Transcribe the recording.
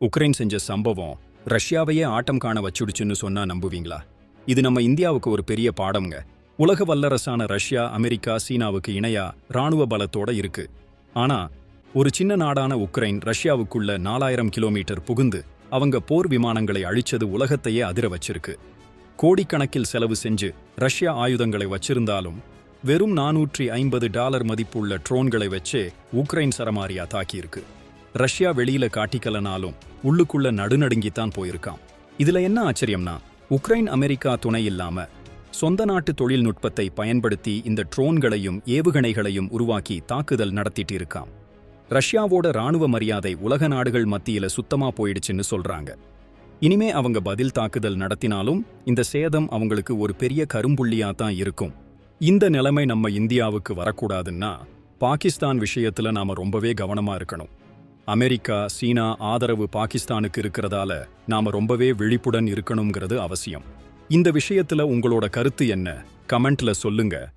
Ukraine செஞ்ச சம்பவம் ரஷ்யாவையே ஆட்டம் காண வச்சுடுச்சுன்னு சொன்னா நம்புவீங்களா? இது நம்ம இந்தியாவுக்கு ஒரு பெரிய பாடம்ங்க. உலக வல்லரசான ரஷ்யா அமெரிக்கா சீனாவுக்கு இணையா ராணுவ பலத்தோட இருக்கு. ஆனா ஒரு சின்ன நாடான உக்ரைன் ரஷ்யாவுக்குள்ள நாலாயிரம் கிலோமீட்டர் புகுந்து அவங்க போர் விமானங்களை அழிச்சது உலகத்தையே அதிர வச்சிருக்கு. கோடிக்கணக்கில் செலவு செஞ்சு ரஷ்யா ஆயுதங்களை வச்சிருந்தாலும் வெறும் நானூற்றி ஐம்பது டாலர் மதிப்புள்ள ட்ரோன்களை வச்சே உக்ரைன் சரமாரியா தாக்கியிருக்கு. ரஷ்யா வெளியில காட்டிக்கலனாலும் உள்ளுக்குள்ள நடுநடுங்கித்தான் போயிருக்கான். இதுல என்ன ஆச்சரியம்னா உக்ரைன் அமெரிக்கா துணை இல்லாம சொந்த நாட்டு தொழில்நுட்பத்தை பயன்படுத்தி இந்த ட்ரோன்களையும் ஏவுகணைகளையும் உருவாக்கி தாக்குதல் நடத்திட்டு இருக்கான். ரஷ்யாவோட ராணுவ மரியாதை உலக நாடுகள் மத்தியில சுத்தமா போயிடுச்சுன்னு சொல்றாங்க. இனிமே அவங்க பதில் தாக்குதல் நடத்தினாலும் இந்த சேதம் அவங்களுக்கு ஒரு பெரிய கரும்புள்ளியா தான் இருக்கும். இந்த நிலைமை நம்ம இந்தியாவுக்கு வரக்கூடாதுன்னா பாகிஸ்தான் விஷயத்துல நாம ரொம்பவே கவனமா இருக்கணும். அமெரிக்கா சீனா ஆதரவு பாகிஸ்தானுக்கு இருக்கிறதால நாம ரொம்பவே விழிப்புடன் இருக்கணுங்கிறது அவசியம். இந்த விஷயத்துல உங்களோட கருத்து என்ன? கமெண்ட்ல சொல்லுங்க.